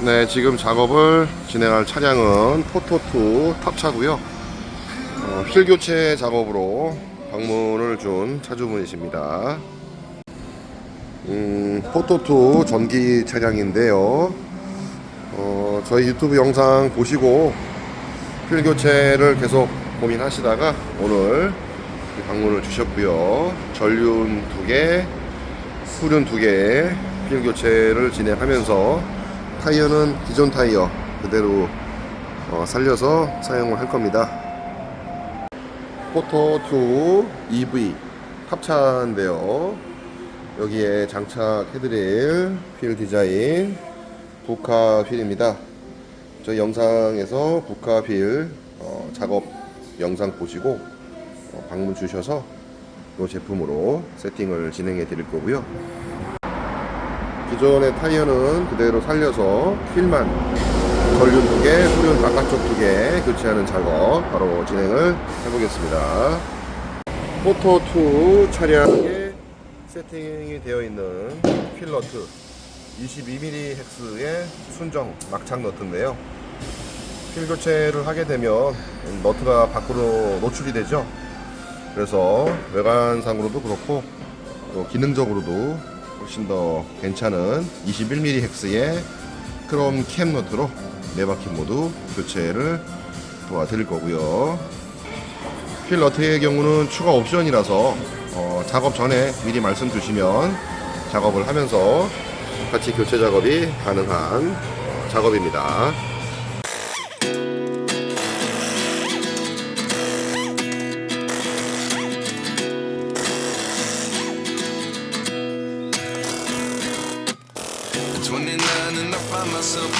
네, 지금 작업을 진행할 차량은 포토2 탑차고요. 어, 휠 교체 작업으로 방문을 준 차주분이십니다. 음, 포토2 전기 차량인데요. 어, 저희 유튜브 영상 보시고 휠 교체를 계속 고민하시다가 오늘 방문을 주셨고요. 전륜 두 개, 후륜 두 개, 휠 교체를 진행하면서 타이어는 기존 타이어 그대로 어, 살려서 사용을 할 겁니다. 포토2 EV 탑차인데요. 여기에 장착해드릴 휠 디자인 부카 휠입니다. 저희 영상에서 부카 휠 어, 작업 영상 보시고 어, 방문 주셔서 이 제품으로 세팅을 진행해 드릴 거고요. 기존의 타이어는 그대로 살려서 휠만 전륜 두 개, 후륜 바깥쪽 두 개 교체하는 작업 바로 진행을 해보겠습니다. 포토2 차량에 세팅이 되어 있는 휠 너트 22mm 헥스의 순정 막창 너트인데요. 휠 교체를 하게 되면 너트가 밖으로 노출이 되죠. 그래서 외관상으로도 그렇고 또 기능적으로도 훨씬 더 괜찮은 21mm 헥스의 크롬 캠 너트로 네 바퀴 모두 교체를 도와드릴 거고요. 휠 너트의 경우는 추가 옵션이라서 어, 작업 전에 미리 말씀 주시면 작업을 하면서 같이 교체 작업이 가능한 어, 작업입니다.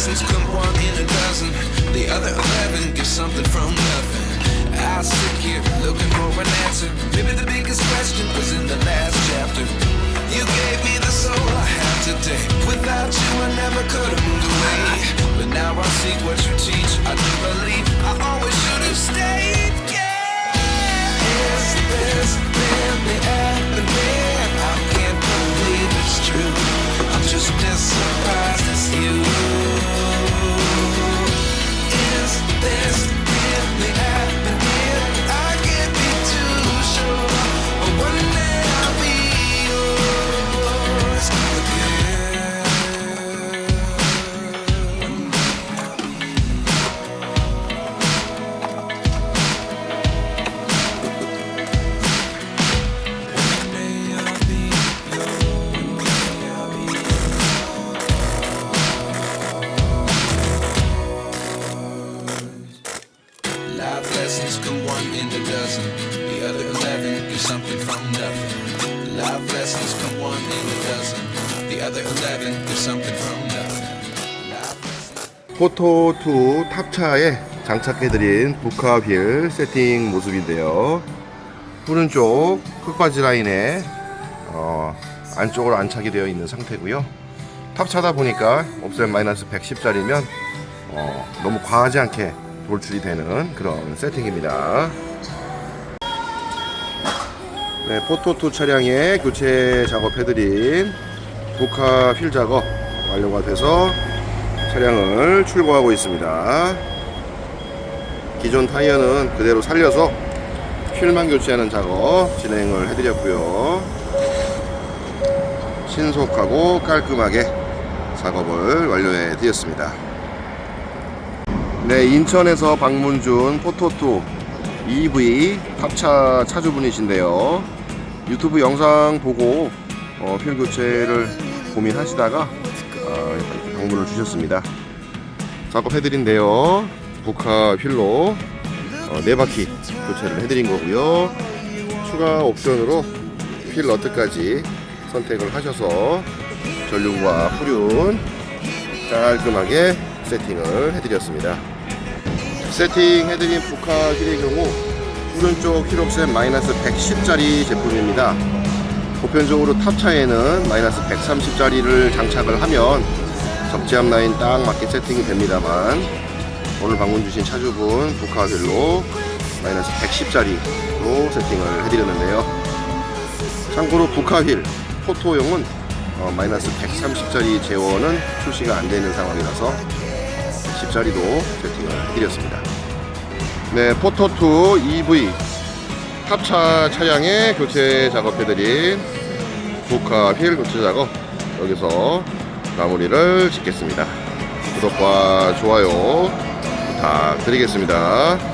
Lessons come one in a dozen. The other eleven get something from nothing. I sit here looking for an answer. Maybe the biggest question Life lessons come one in a dozen. The other eleven get something from nothing. Life 포토2 탑차에 장착해드린 부카휠 세팅 모습인데요. 오른쪽 흙바지 라인에 어, 안쪽으로 안착이 되어 있는 상태고요. 탑차다 보니까 옵션 마이너스 110짜리면 어, 너무 과하지 않게 돌출이 되는 그런 세팅입니다. 네, 포토2 차량에 교체 작업해드린 부카 휠 작업 완료가 돼서 차량을 출고하고 있습니다. 기존 타이어는 그대로 살려서 휠만 교체하는 작업 진행을 해드렸고요. 신속하고 깔끔하게 작업을 완료해 드렸습니다. 네, 인천에서 방문 중 포토2 EV 탑차 차주분이신데요. 유튜브 영상 보고 어, 휠 교체를 고민하시다가 어, 이렇게 방문을 주셨습니다. 작업해드린데요. 보카 휠로 어, 네 바퀴 교체를 해드린 거고요. 추가 옵션으로 휠 너트까지 선택을 하셔서 전륜과 후륜 깔끔하게 세팅을 해드렸습니다. 세팅해드린 포카 휠의 경우 오른쪽 휠 옵션 마이너스 110짜리 제품입니다. 보편적으로 탑차에는 마이너스 130짜리를 장착을 하면 적재함 라인 딱 맞게 세팅이 됩니다만 오늘 방문 주신 차주분 포카 휠로 마이너스 110짜리로 세팅을 해드렸는데요. 참고로 북하휠 포토용은 어, 마이너스 130짜리 재원은 출시가 안 되는 상황이라서 10짜리도 세팅을 해드렸습니다. 네, 포토2 EV 탑차 차량의 교체 작업해드린 북하 휠 교체 작업 여기서 마무리를 짓겠습니다. 구독과 좋아요 부탁드리겠습니다.